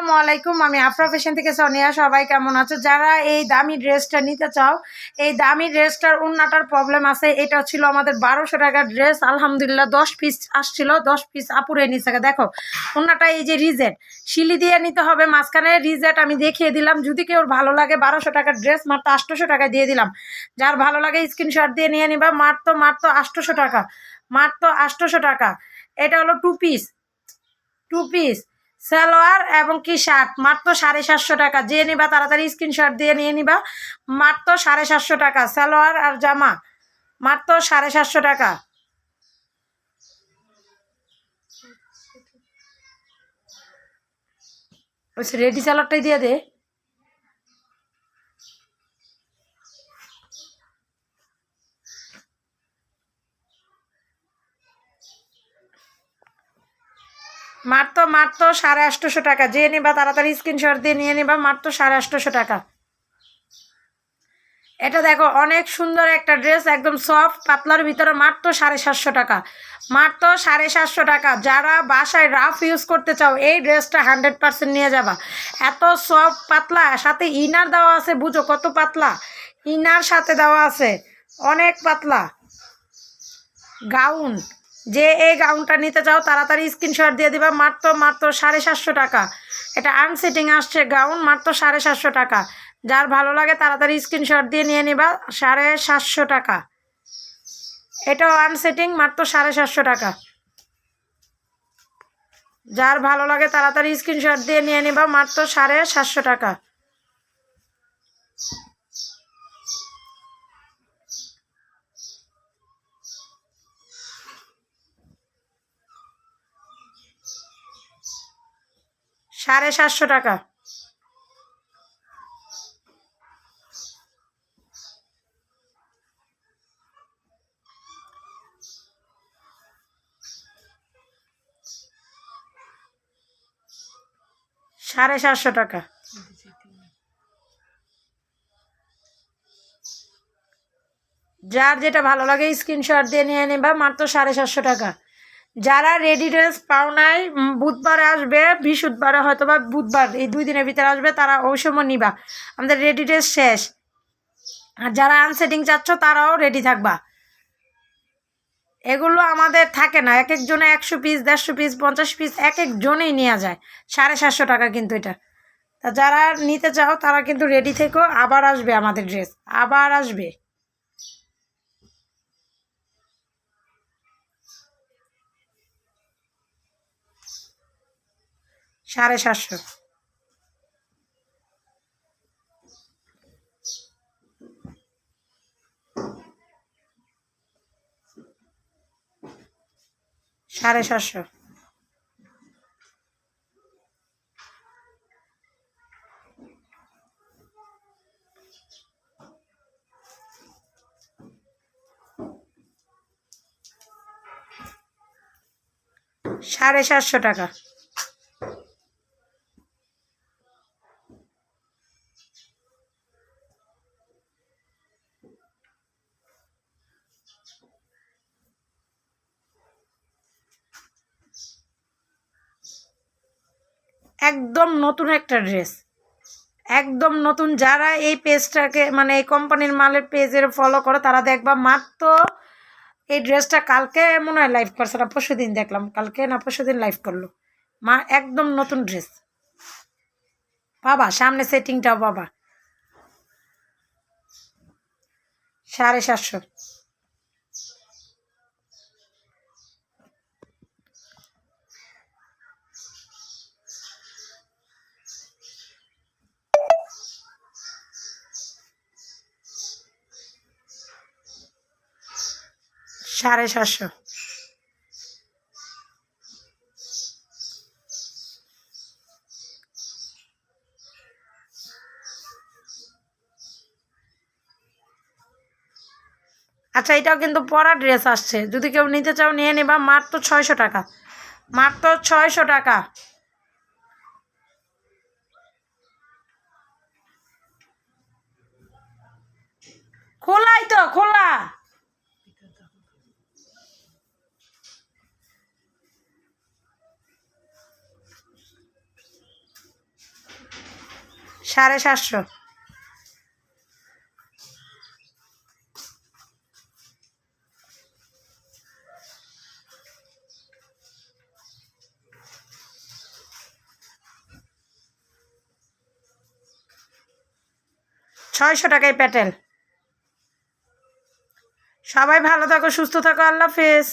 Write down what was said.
আসসালামু আলাইকুম, আমি আফরা ফ্যাশন থেকে সোনিয়া, সবাই কেমন আছো? যারা এই দামি ড্রেসটা নিতে চাও, এই দামি ড্রেসটার উন্নাটার প্রবলেম আছে, এটা ছিল আমাদের বারোশো টাকার ড্রেস, আলহামদুলিল্লাহ দশ পিস আসছিল, দশ পিস আপুরে নিচে দেখো, উন্নাটা এই যে রিজেট, শিলি দিয়ে নিতে হবে, মাঝখানে রিজেট আমি দেখিয়ে দিলাম, যদি কেউ ভালো লাগে বারোশো টাকার ড্রেস, মাত্র আটশোশো টাকায় দিয়ে দিলাম। যার ভালো লাগে স্ক্রিনশট দিয়ে নিয়ে নিবা, মাত্র মাত্র আটশোশো টাকা, মাত্র আটশোশো টাকা। এটা হলো two piece two piece salwar এবং কি শার্ট মাত্র সাড়ে সাতশো টাকা। যে নিবা, তাড়াতাড়ি স্ক্রিনশট দিয়ে নিয়ে নিবা। মাত্র সাড়ে সাতশো টাকা। সালোয়ার আর জামা, মাত্র সাড়ে সাতশো টাকা। রেডি সালোয়ারটাই দিয়ে দে। মাত্র মাত্র সাড়ে আটশোশো টাকা। যে নিবা তাড়াতাড়ি স্ক্রিনশট দিয়ে নিয়ে নিবা মাত্র সাড়ে আটশোশো টাকা। এটা দেখো, অনেক সুন্দর একটা ড্রেস একদম সফট পাতলার ভিতরে মাত্র সাড়ে সাতশো টাকা। মাত্র সাড়ে সাতশো টাকা। যারা বাসায় রাফ ইউজ করতে চাও, এই ড্রেসটা হান্ড্রেড পার্সেন্ট নিয়ে যাবা। এত সফট পাতলা, সাথে ইনার দেওয়া আছে, বুঝো কত পাতলা? ইনার সাথে দেওয়া আছে, অনেক পাতলা। গাউন যে এই গাউনটা নিতে চাও, তাড়াতাড়ি স্ক্রিনশট দিয়ে দিবা। মাত্র মাত্র সাড়ে সাতশো টাকা। এটা আনসেটিং আসছে গাউন মাত্র সাড়ে সাতশো টাকা। যার ভালো লাগে, তাড়াতাড়ি স্ক্রিনশট দিয়ে নিয়ে নিবা। সাড়ে সাতশো টাকা। এটাও আনসেটিং মাত্র সাড়ে সাতশো টাকা। যার ভালো লাগে, তাড়াতাড়ি স্ক্রিনশট দিয়ে নিয়ে নিবা। মাত্র সাড়ে সাতশো টাকা। সাড়ে সাতশো টাকা। সাড়ে সাতশো টাকা। যার যেটা ভালো লাগে স্ক্রিনশট দিয়ে নিয়ে নেবা, মাত্র সাড়ে সাতশো টাকা। যারা রেডি ড্রেস পাও নাই উম, বুধবারে আসবে বৃহস্পতিবারে হয়তো বা বুধবার এই দুই দিনের ভিতরে আসবে তারা ওই সময় নিবা। আমাদের রেডি ড্রেস শেষ। আর যারা আনসেটিং চাচ্ছ তারাও রেডি থাকবা। এগুলো আমাদের থাকে না এক একজনে একশো পিস দেড়শো পিস পঞ্চাশ পিস এক একজনেই নেওয়া যায়। সাড়ে সাতশো টাকা কিন্তু এটা। তা যারা নিতে চাও তারা কিন্তু রেডি থেকো আবার আসবে আমাদের ড্রেস আবার আসবে। সাড়ে সাতশো। সাড়ে সাতশো। সাড়ে সাতশো টাকা। একদম নতুন একটা ড্রেস একদম নতুন যারা এই পেজটাকে মানে এই কোম্পানির মালের পেজের ফলো করো, তারা দেখবা মাত্র এই ড্রেসটা কালকে মনে হয় লাইভ করছে না পরশু দিন দেখলাম। কালকে না পরশু দিন লাইভ করল। মা, একদম নতুন ড্রেস বাবা, সামনে সেটিংটাও বাবা। সাড়ে সাতশো। সাড়ে সাতশো। আচ্ছা এটাও কিন্তু পরা ড্রেস আসছে। যদি কেউ নিতে চাও, নিয়ে নিবা। মাত্র ছয়শো টাকা। মাত্র ছয়শো টাকা। খোলাই তো, খোলা। সাড়ে সাতশো। ছয়শো টাকায় প্যাটেল। সবাই ভালো থাকো সুস্থ থাকো আল্লাহ হাফেজ।